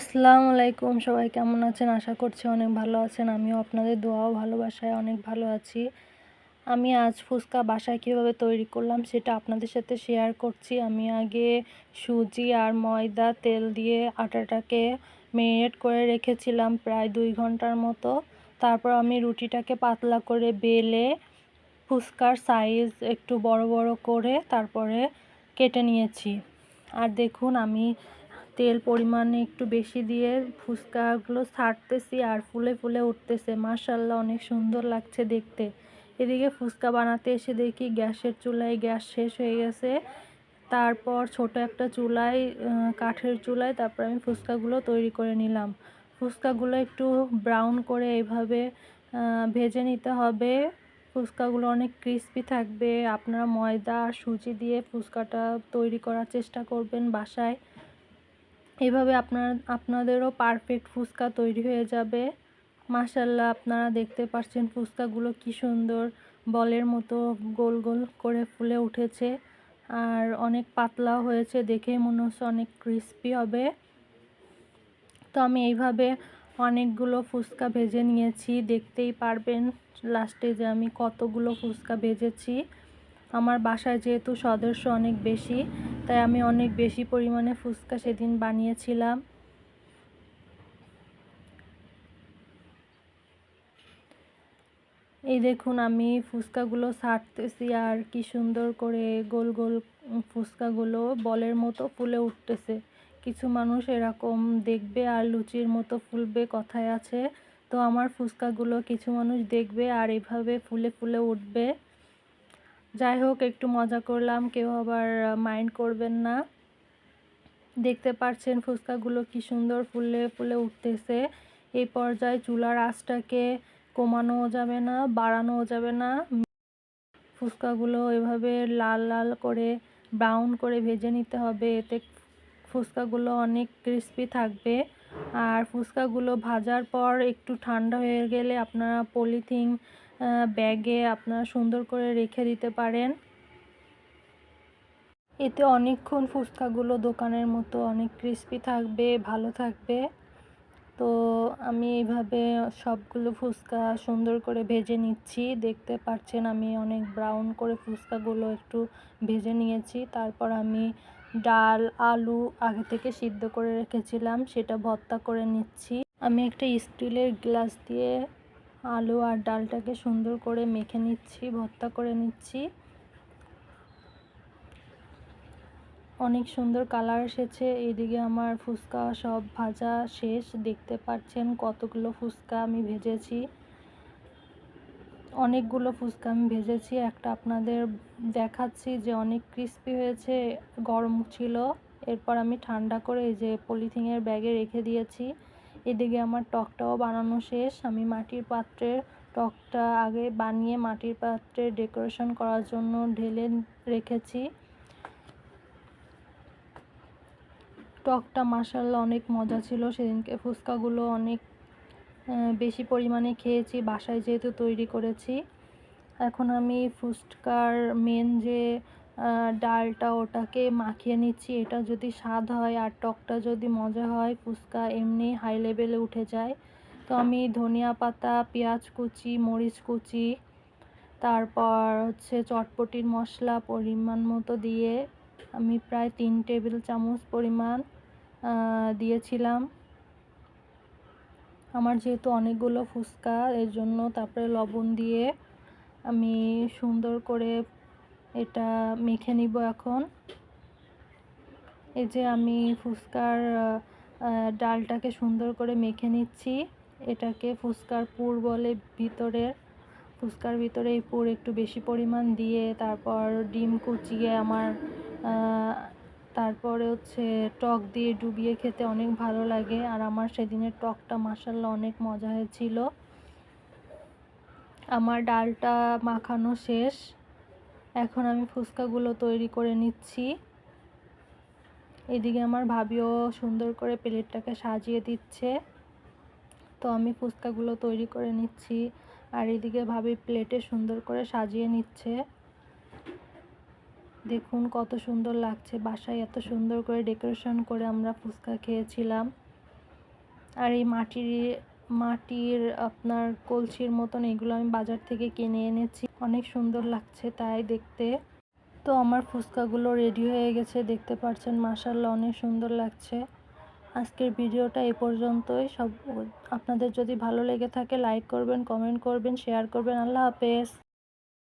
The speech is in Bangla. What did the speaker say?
আসসালামু আলাইকুম। সবাই কেমন আছেন? আশা করছি অনেক ভালো আছেন। আমিও আপনাদের দোয়াও ভালোবাসায় অনেক ভালো আছি। আমি আজ ফুচকা বাসায় কীভাবে তৈরি করলাম সেটা আপনাদের সাথে শেয়ার করছি। আমি আগে সুজি আর ময়দা, তেল দিয়ে আটাটাকে মেরিনেট করে রেখেছিলাম প্রায় দুই ঘণ্টার মতো। তারপর আমি রুটিটাকে পাতলা করে বেলে ফুচকার সাইজ একটু বড় বড় করে তারপরে কেটে নিয়েছি। আর দেখুন, আমি তেল পরিমাণে একটু বেশি দিয়ে ফুচকাগুলো ছাড়তেছি আর ফুলে ফুলে উঠতেছে। মার্শাল্লাহ অনেক সুন্দর লাগছে দেখতে। এদিকে ফুচকা বানাতে এসে দেখি গ্যাসের চুলায় গ্যাস শেষ হয়ে গেছে। তারপর ছোট একটা চুলায় কাঠের চুলায় তারপর আমি ফুচকাগুলো তৈরি করে নিলাম। ফুচকাগুলো একটু ব্রাউন করে এভাবে ভেজে নিতে হবে। ফুচকাগুলো অনেক ক্রিস্পি থাকবে। আপনারা ময়দা আর সুজি দিয়ে ফুচকাটা তৈরি করার চেষ্টা করবেন বাসায়। এভাবে আপনার, আপনাদেরও পারফেক্ট ফুচকা তৈরি হয়ে যাবে। মাশাল্লাহ আপনারা দেখতে পাচ্ছেন ফুচকাগুলো কি সুন্দর। বলের মতো গোল গোল করে ফুলে উঠেছে। আর অনেক পাতলাও হয়েছে দেখে মনে হচ্ছে অনেক ক্রিস্পি হবে। তো আমি এইভাবে অনেকগুলো ফুচকা ভেজে নিয়েছি, দেখতেই পারবেন। লাস্টে যে আমি কতগুলো ফুচকা ভেজেছি। আমার বাসায় যেহেতু সদস্য অনেক বেশি, তাই আমি অনেক বেশি পরিমাণে ফুচকা সেদিন বানিয়েছিলাম। এই দেখুন, আমি ফুচকাগুলো ছাড়তেছি আর কি সুন্দর করে গোল গোল ফুচকাগুলো বলের মতো ফুলে উঠতেছে। কিছু মানুষ এরকম দেখবে আর লুচির মতো ফুলবে কথায় আছে। তো আমার ফুচকাগুলো কিছু মানুষ দেখবে আর এভাবে ফুলে ফুলে উঠবে। যাই হোক, একটু মজা করলাম। কেউ আবার মাইন্ড করবেন না। দেখতে পাচ্ছেন ফুচকাগুলো কি সুন্দর ফুলে ফুলে উঠতেছে। এই পর্যায়ে চুলার আঁচটাকে কমানোও যাবে না, বাড়ানোও যাবে না। ফুচকাগুলো এভাবে লাল লাল করে ব্রাউন করে ভেজে নিতে হবে। এতে ফুচকাগুলো অনেক ক্রিস্পি থাকবে। আর ফুচকাগুলো ভাজার পর একটু ঠান্ডা হয়ে গেলে আপনারা পলিথিন ব্যাগে আপনারা সুন্দর করে রেখে দিতে পারেন। এতে অনেকক্ষণ ফুচকাগুলো দোকানের মতো অনেক ক্রিস্পি থাকবে, ভালো থাকবে। তো আমি এইভাবে সবগুলো ফুচকা সুন্দর করে ভেজে নিচ্ছি। দেখতে পাচ্ছেন আমি অনেক ব্রাউন করে ফুচকাগুলো একটু ভেজে নিয়েছি। তারপর আমি ডাল, আলু আগে থেকে সিদ্ধ করে রেখেছিলাম, সেটা ভর্তা করে নিচ্ছি। আমি একটা স্টিলের গ্লাস দিয়ে আলু আর ডালটাকে সুন্দর করে মেখে নিচ্ছি, ভর্তা করে নিচ্ছি। অনেক সুন্দর কালার এসেছে, এদিকে আমার ফুচকা সব ভাজা শেষ। দেখতে পাচ্ছেন কতগুলো ফুচকা আমি ভেজেছি। অনেকগুলো ফুচকা আমি ভেজেছি, একটা আপনাদের দেখাচ্ছি যে অনেক ক্রিস্পি হয়েছে, গরম ছিল। এরপর আমি ঠান্ডা করে এই যে পলিথিনের ব্যাগে রেখে দিয়েছি। এদিকে আমার টকটাও বানানো শেষ। আমি মাটির পাত্রে টকটা আগে বানিয়ে মাটির পাত্রে ডেকোরেশন করার জন্য ঢেলে রেখেছি। টকটা মাসাল্লা অনেক মজা ছিল। সেদিনকে ফুচকাগুলো অনেক বেশি পরিমাণে খেয়েছি, বাসায় যেহেতু তৈরি করেছি। এখন আমি ফুচকার মেন যে ডালটা ওটাকে মাখিয়ে নিচ্ছি। এটা যদি স্বাদ হয় আর টকটা যদি মজা হয়, ফুচকা এমনি হাই লেভেলে উঠে যায়। তো আমি ধনিয়া পাতা, পেঁয়াজ কুচি, মরিচ কুচি, তারপর হচ্ছে চটপটির মশলা পরিমাণ মতো দিয়ে আমি প্রায় তিন টেবিল চামচ পরিমাণ দিয়েছিলাম। আমার যেহেতু অনেকগুলো ফুচকা, এর জন্য তারপরে লবণ দিয়ে আমি সুন্দর করে এটা মেখে নিব এখন। এই যে আমি ফুচকার ডালটাকে সুন্দর করে মেখে নিচ্ছি। এটাকে ফুচকার পুর বলে ভিতরের, ফুচকার ভিতরে এই পুর একটু বেশি পরিমাণ দিয়ে তারপর ডিম কুচিয়ে আমার তারপরে হচ্ছে টক দিয়ে ডুবিয়ে খেতে অনেক ভালো লাগে। আর আমার সেদিনের টকটা মাসাল্লা অনেক মজা হয়েছিল। আমার ডালটা মাখানো শেষ। এখন আমি ফুচকাগুলো তৈরি করে নিচ্ছি। এদিকে আমার ভাবিও সুন্দর করে প্লেটটাকে সাজিয়ে দিচ্ছে। তো আমি ফুচকাগুলো তৈরি করে নিচ্ছি আর এদিকে ভাবি প্লেটে সুন্দর করে সাজিয়ে নিচ্ছে। দেখুন কত সুন্দর লাগছে, বাসায় এত সুন্দর করে ডেকোরেশন করে আমরা ফুচকা খেয়েছিলাম। আর এই মাটির মাটির আপনার কলসির মতন এগুলো আমি বাজার থেকে কিনে এনেছি। অনেক সুন্দর লাগছে তাই দেখতে। তো আমার ফুচকাগুলো রেডি হয়ে গেছে, দেখতে পাচ্ছেন মাসাল্লাহ অনেক সুন্দর লাগছে। আজকের ভিডিওটা এ পর্যন্তই। সব, আপনাদের যদি ভালো লেগে থাকে লাইক করবেন কমেন্ট করবেন শেয়ার করবেন। আল্লাহ হাফেজ।